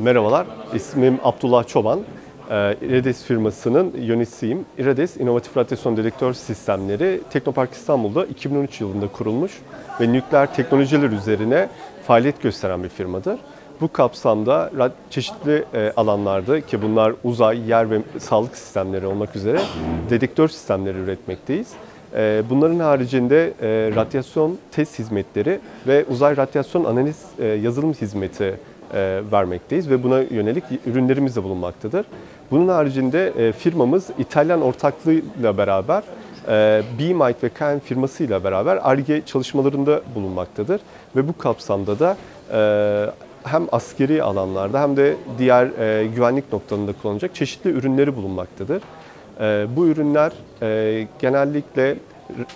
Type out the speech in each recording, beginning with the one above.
Merhabalar, ismim Abdullah Çoban. Ee, İredes firmasının yöneticisiyim. İredes İnovatif Radyasyon Dedektör Sistemleri Teknopark İstanbul'da 2013 yılında kurulmuş ve nükleer teknolojiler üzerine faaliyet gösteren bir firmadır. Bu kapsamda çeşitli e, alanlarda ki bunlar uzay, yer ve sağlık sistemleri olmak üzere dedektör sistemleri üretmekteyiz. Ee, Bunların haricinde e, radyasyon test hizmetleri ve uzay radyasyon analiz e, yazılım hizmeti e, vermekteyiz ve buna yönelik ürünlerimiz de bulunmaktadır. Bunun haricinde firmamız İtalyan ortaklığıyla beraber BMite ve KN firmasıyla beraber ARGE çalışmalarında bulunmaktadır ve bu kapsamda da hem askeri alanlarda hem de diğer güvenlik noktalarında kullanılacak çeşitli ürünleri bulunmaktadır. E, bu ürünler e, genellikle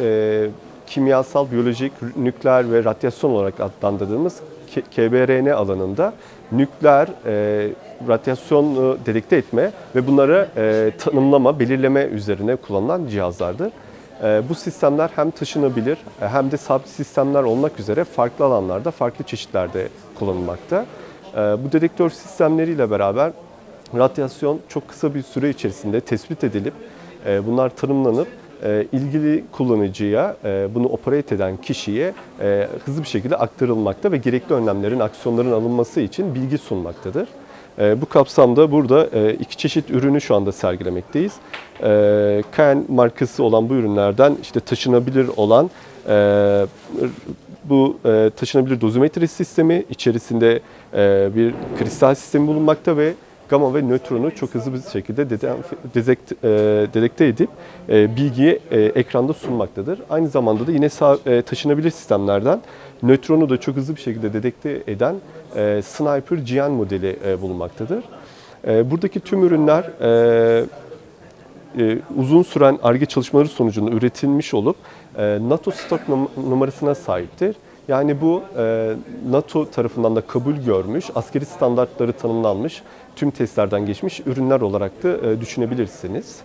e, kimyasal, biyolojik, nükleer ve radyasyon olarak adlandırdığımız KBRN alanında nükleer e, radyasyonu dedekte etme ve bunları e, tanımlama, belirleme üzerine kullanılan cihazlardır. E, bu sistemler hem taşınabilir e, hem de sabit sistemler olmak üzere farklı alanlarda, farklı çeşitlerde kullanılmakta. E, bu dedektör sistemleriyle beraber radyasyon çok kısa bir süre içerisinde tespit edilip e, bunlar tanımlanıp e, ilgili kullanıcıya, e, bunu operate eden kişiye e, hızlı bir şekilde aktarılmakta ve gerekli önlemlerin, aksiyonların alınması için bilgi sunmaktadır. E, Bu kapsamda burada e, iki çeşit ürünü şu anda sergilemekteyiz. E, Caen markası olan bu ürünlerden işte taşınabilir olan e, bu e, taşınabilir dozimetre sistemi içerisinde e, bir kristal sistemi bulunmakta ve gamma ve nötronu çok hızlı bir şekilde dezekt- e, dedekte edip e, bilgiyi e, ekranda sunmaktadır. Aynı zamanda da yine taşınabilir sistemlerden nötronu da çok hızlı bir şekilde dedekte eden Sniper GN modeli bulunmaktadır. Buradaki tüm ürünler uzun süren ARGE çalışmaları sonucunda üretilmiş olup NATO stok num- numarasına sahiptir. Yani bu e, NATO tarafından da kabul görmüş, askeri standartları tanımlanmış, tüm testlerden geçmiş ürünler olarak da e, düşünebilirsiniz.